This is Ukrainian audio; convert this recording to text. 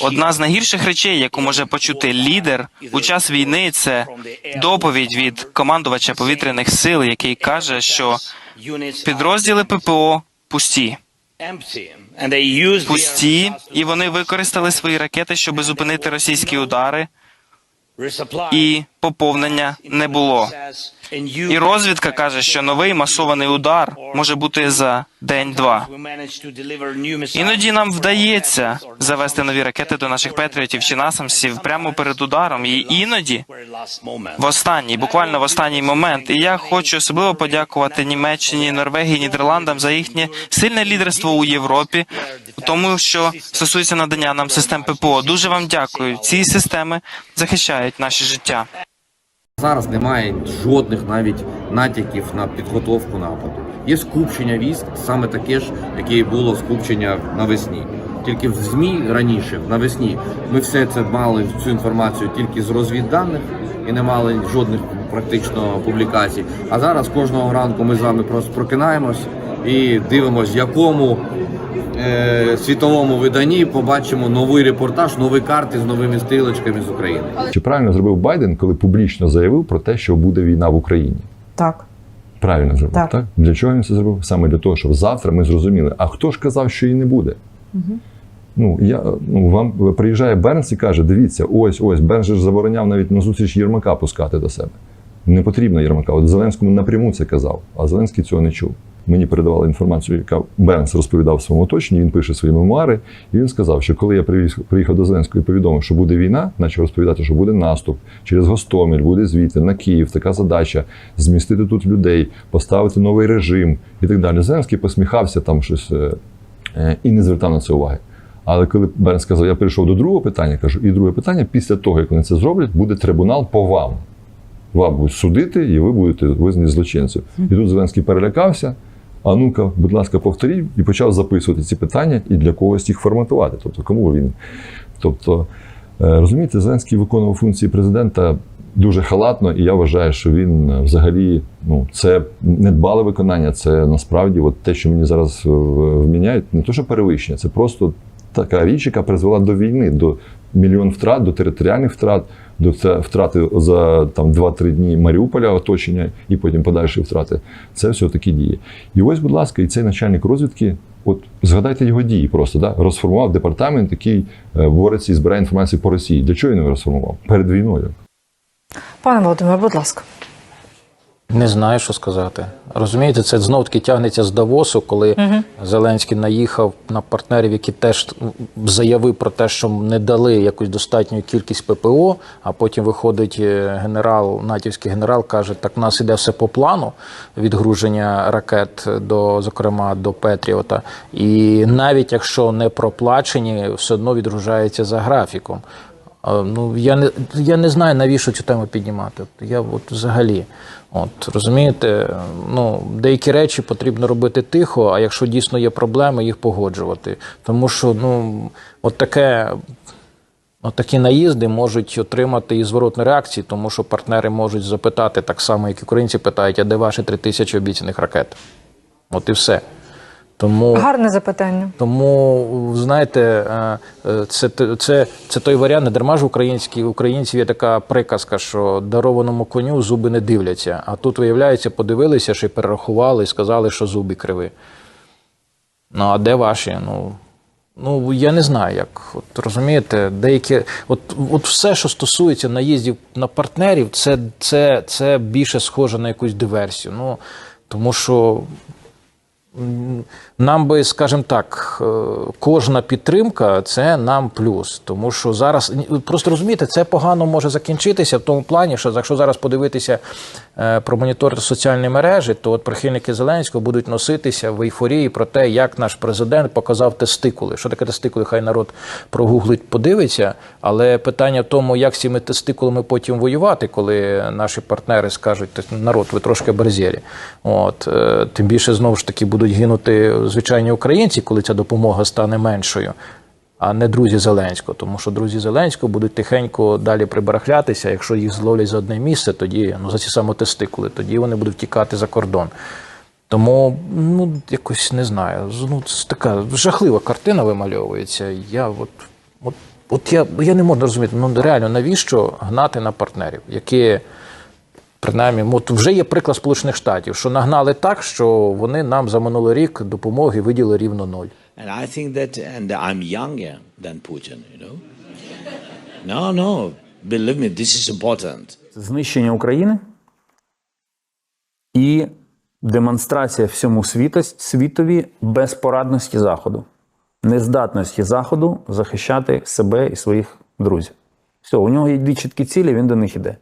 Одна з найгірших речей, яку може почути лідер у час війни, це доповідь від командувача повітряних сил, який каже, що підрозділи ППО пусті. Пусті, і вони використали свої ракети, щоб зупинити російські удари, і поповнення не було. І розвідка каже, що новий масований удар може бути за день-два. Іноді нам вдається завести нові ракети до наших патріотів чи насамсів прямо перед ударом, і іноді в останній, буквально в останній момент. І я хочу особливо подякувати Німеччині, Норвегії, Нідерландам за їхнє сильне лідерство у Європі, тому що стосується надання нам систем ППО. Дуже вам дякую. Ці системи захищають наше життя. Зараз немає жодних навіть натяків на підготовку нападу. Є скупчення військ, саме таке ж, яке і було скупчення навесні. Тільки в ЗМІ раніше, навесні, ми все це мали цю інформацію тільки з розвідданих і не мали жодних практично публікацій. А зараз кожного ранку ми з вами просто прокинаємось і дивимося, якому світовому виданні побачимо новий репортаж, нові карти з новими стрілочками з України. Чи правильно зробив Байден, коли публічно заявив про те, що буде війна в Україні? Так. Правильно зробив, Так. так? Для чого він це зробив? Саме для того, щоб завтра ми зрозуміли, а хто ж казав, що її не буде? Ну, я, ну, вам приїжджає Бернс і каже: дивіться, ось ось Бернс же ж забороняв навіть на зустріч Єрмака пускати до себе. Не потрібно Єрмака. От Зеленському напряму це казав, а Зеленський цього не чув. Мені передавали інформацію, яка Бернс розповідав в своєму оточенні. Він пише свої мемуари, і він сказав, що коли я привіз- приїхав до Зеленського і повідомив, що буде війна, почав розповідати, що буде наступ через Гостомель, буде звідти на Київ. Така задача змістити тут людей, поставити новий режим і так далі. Зеленський посміхався там щось е, е, і не звертав на це уваги. Але коли Берн сказав, я перейшов до другого питання, кажу, і друге питання, після того, як вони це зроблять, буде трибунал по вам. Вам будуть судити, і ви будете визнані злочинцем. І тут Зеленський перелякався. А ну-ка, будь ласка, повторіть, і почав записувати ці питання і для когось їх форматувати. Тобто, кому він. Тобто, е, розумієте, Зеленський виконував функції президента дуже халатно, і я вважаю, що він е, взагалі ну, це недбале виконання, це насправді от те, що мені зараз е, вміняють, не то, що перевищення, це просто така річ, яка призвела до війни, до мільйон втрат, до територіальних втрат, до втрати за там 2-3 дні Маріуполя оточення і потім подальші втрати. Це все такі дії. І ось, будь ласка, і цей начальник розвідки. От згадайте його дії просто да розформував департамент, який е, бореться і збирає інформацію по Росії. Для чого він розформував? Перед війною. Пане Володимире, будь ласка. Не знаю, що сказати. Розумієте, це знов таки тягнеться з Давосу, коли Зеленський наїхав на партнерів, які теж заявив про те, що не дали якусь достатню кількість ППО, а потім виходить е, генерал, натівський генерал, каже, так в нас іде все по плану відгруження ракет до, зокрема, до Петріота. І навіть якщо не проплачені, все одно відгружається за графіком. Ну, я не, я не знаю, навіщо цю тему піднімати. Я от взагалі. От, розумієте, ну, деякі речі потрібно робити тихо, а якщо дійсно є проблеми, їх погоджувати. Тому що ну, от таке, от такі наїзди можуть отримати і зворотну реакцію, тому що партнери можуть запитати так само, як і українці питають, а де ваші три тисячі обіцяних ракет? От і все. Тому... Гарне запитання. Тому знаєте, е, е, це, це, це той варіант, не дарма ж українські українців є така приказка, що дарованому коню зуби не дивляться. А тут, виявляється, подивилися, й перерахували і сказали, що зуби криви. Ну, а де ваші? Ну, ну я не знаю, як. От розумієте, деякі. От, от все, що стосується наїздів на партнерів, це, це, це більше схоже на якусь диверсію. Ну, тому що Нам би, скажімо так, е, кожна підтримка це нам плюс. Тому що зараз просто розумієте, це погано може закінчитися в тому плані, що якщо зараз подивитися е, про монітор соціальні мережі, то от прихильники Зеленського будуть носитися в ейфорії про те, як наш президент показав тестикули. Що таке тестикули? Хай народ прогуглить, подивиться. Але питання в тому, як з цими тестикулами потім воювати, коли наші партнери скажуть, народ, ви трошки берзєрі. От е, тим більше знову ж таки будуть гинути звичайні українці, коли ця допомога стане меншою. А не друзі Зеленського, тому що друзі Зеленського будуть тихенько далі прибарахлятися. Якщо їх зловлять за одне місце, тоді ну за ці самотестикули, тоді вони будуть тікати за кордон. Тому ну якось не знаю. Ну це така жахлива картина вимальовується. Я от От, от я, я не можу розуміти, ну реально, навіщо гнати на партнерів, які принаймні, от вже є приклад Сполучених Штатів, що нагнали так, що вони нам за минулий рік допомоги виділи рівно ноль. And I think that, and I'm younger than Putin, you know. No, no, believe me, this is important. знищення України і демонстрація всьому світу, світові безпорадності Заходу, нездатності Заходу захищати себе і своїх друзів. Все, у нього є дві чіткі цілі, він до них іде.